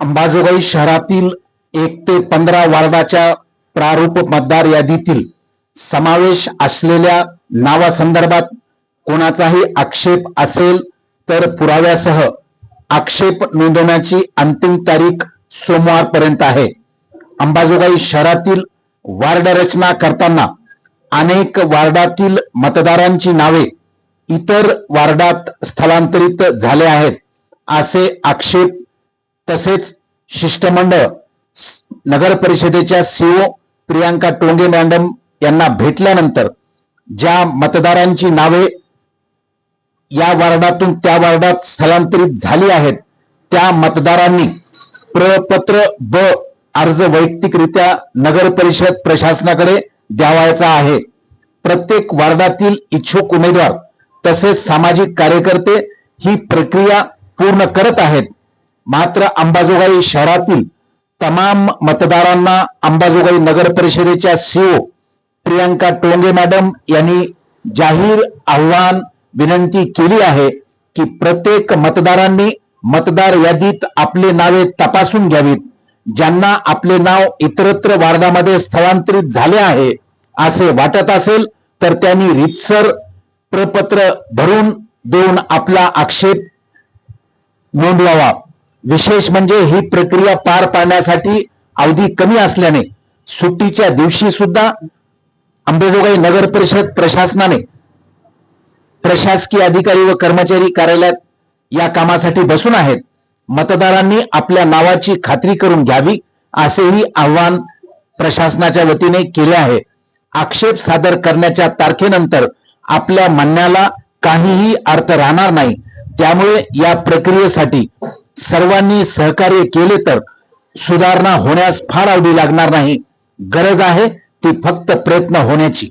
अंबाजोगाई शहरातील एक ते पंधरा वार्डाच्या प्रारूप मतदार यादीतील समावेश असलेल्या नावासंदर्भात कोणाचाही आक्षेप असेल तर पुराव्यासह आक्षेप नोंदवण्याची अंतिम तारीख सोमवारपर्यंत आहे. अंबाजोगाई शहरातील वार्ड रचना करताना अनेक वार्डातील मतदारांची नावे इतर वार्डात स्थलांतरित झाले आहेत असे आक्षेप तसेच शिष्टमंडळ नगर परिषदेच्या सीओ प्रियांका टोंगे मॅडम यांना भेटल्यानंतर ज्या मतदारांची नावे या वार्डातून त्या वार्डात स्थलांतरित झाली आहेत त्या मतदारांनी प्रपत्र ब अर्ज वैयक्तिकरित्या नगर परिषद प्रशासनाकडे द्यावायचा आहे. प्रत्येक वार्डातील इच्छुक उमेदवार तसेच सामाजिक कार्यकर्ते ही प्रक्रिया पूर्ण करत आहेत. मात्र अंबाजोगाई शहरातील तमाम मतदारांना अंबाजोगाई नगर परिषदेच्या सीओ प्रियांका टोंगे मॅडम यांनी जाहीर आव्हान विनंती केली आहे की प्रत्येक मतदारांनी मतदार यादीत आपले नावे तपासून घ्यावीत ज्यांना आपले नाव इतरत्र वार्डामध्ये स्थलांतरित झाले आहे असे वाटत असेल तर त्यांनी रितसर प्रपत्र भरून देऊन आपला आक्षेप नोंदवावा. विशेष म्हणजे ही प्रक्रिया पार पाडण्यासाठी अवधी कमी असल्याने सुट्टीच्या दिवशी सुद्धा अंबेजोगाई नगर परिषद प्रशासनाने प्रशासकीय अधिकारी व कर्मचारी कार्यालयात या कामासाठी बसून आहेत. मतदारांनी आपल्या नावाची खात्री करून घ्यावी असेही आव्हान प्रशासनाच्या वतीने केले आहे. आक्षेप सादर करण्याच्या तारखेनंतर आपल्या म्हणण्याला काहीही अर्थ राहणार नाही. त्यामुळे या प्रक्रियेसाठी सर्वांनी सहकार्य केले तर सुधारणा होण्यास फार अवधी लागणार नाही. गरज आहे ती फक्त प्रयत्न होण्याची.